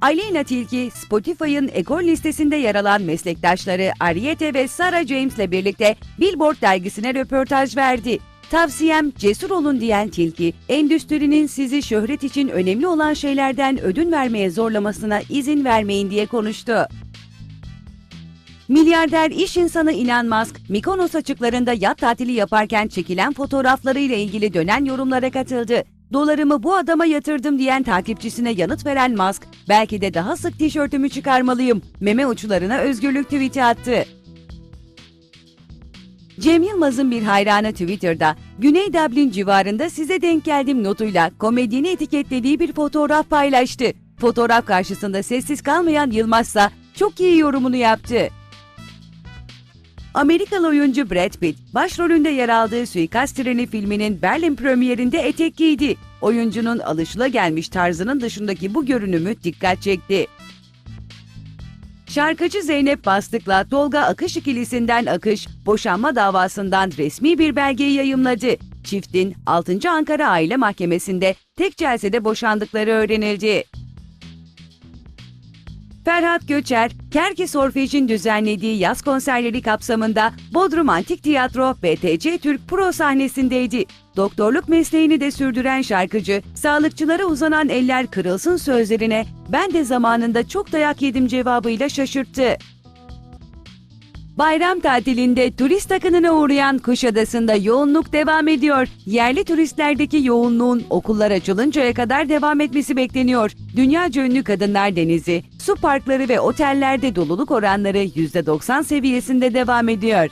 Aleyna Tilki, Spotify'ın ekol listesinde yer alan meslektaşları Ariete ve Sarah James'le birlikte Billboard dergisine röportaj verdi. Tavsiyem cesur olun diyen Tilki, endüstrinin sizi şöhret için önemli olan şeylerden ödün vermeye zorlamasına izin vermeyin diye konuştu. Milyarder iş insanı Elon Musk, Mykonos açıklarında yat tatili yaparken çekilen fotoğraflarıyla ilgili dönen yorumlara katıldı. Dolarımı bu adama yatırdım diyen takipçisine yanıt veren Musk, belki de daha sık tişörtümü çıkarmalıyım, meme uçlarına özgürlük tweet'i attı. Cem Yılmaz'ın bir hayranı Twitter'da, Güney Dublin civarında size denk geldim notuyla komedyeni etiketlediği bir fotoğraf paylaştı. Fotoğraf karşısında sessiz kalmayan Yılmazsa çok iyi yorumunu yaptı. Amerikalı oyuncu Brad Pitt, başrolünde yer aldığı Suikast Treni filminin Berlin premierinde etek giydi. Oyuncunun alışılagelmiş tarzının dışındaki bu görünümü dikkat çekti. Şarkıcı Zeynep Bastık'la Tolga Akış ikilisinden Akış, boşanma davasından resmi bir belgeyi yayımladı. Çiftin 6. Ankara Aile Mahkemesi'nde tek celsede boşandıkları öğrenildi. Ferhat Göçer, Kerke Solfej'in düzenlediği yaz konserleri kapsamında Bodrum Antik Tiyatro BTC Türk Pro sahnesindeydi. Doktorluk mesleğini de sürdüren şarkıcı, sağlıkçılara uzanan eller kırılsın sözlerine ben de zamanında çok dayak yedim cevabıyla şaşırttı. Bayram tatilinde turist akınına uğrayan Kuşadası'nda yoğunluk devam ediyor. Yerli turistlerdeki yoğunluğun okullar açılıncaya kadar devam etmesi bekleniyor. Dünya ünlü Kadınlar Denizi, su parkları ve otellerde doluluk oranları %90 seviyesinde devam ediyor.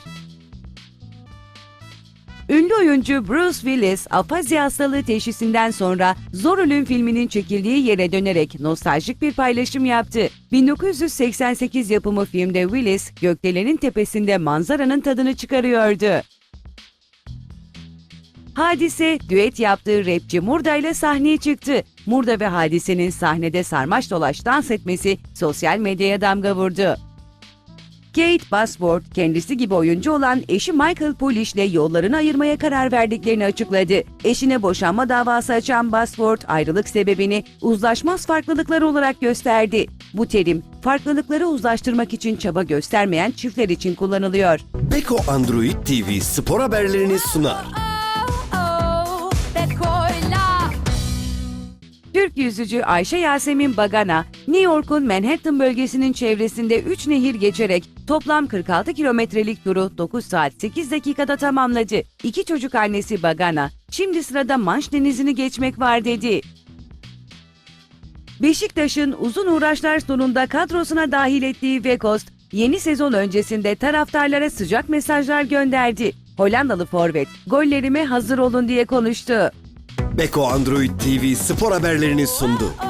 Ünlü oyuncu Bruce Willis, afazi hastalığı teşhisinden sonra Zor Ölüm filminin çekildiği yere dönerek nostaljik bir paylaşım yaptı. 1988 yapımı filmde Willis, gökdelenin tepesinde manzaranın tadını çıkarıyordu. Hadise, düet yaptığı rapçi Murda ile sahneye çıktı. Murda ve Hadise'nin sahnede sarmaş dolaş dans etmesi sosyal medyaya damga vurdu. Kate Bosworth, kendisi gibi oyuncu olan eşi Michael Polish ile yollarını ayırmaya karar verdiklerini açıkladı. Eşine boşanma davası açan Bosworth, ayrılık sebebini uzlaşmaz farklılıklar olarak gösterdi. Bu terim, farklılıkları uzlaştırmak için çaba göstermeyen çiftler için kullanılıyor. Beko Android TV spor haberlerini sunar. Türk yüzücü Ayşe Yasemin Bagana, New York'un Manhattan bölgesinin çevresinde 3 nehir geçerek toplam 46 kilometrelik turu 9 saat 8 dakikada tamamladı. İki çocuk annesi Bagana, şimdi sırada Manş Denizi'ni geçmek var dedi. Beşiktaş'ın uzun uğraşlar sonunda kadrosuna dahil ettiği Weghorst, yeni sezon öncesinde taraftarlara sıcak mesajlar gönderdi. Hollandalı forvet, gollerime hazır olun diye konuştu. Beko Android TV spor haberlerini sundu.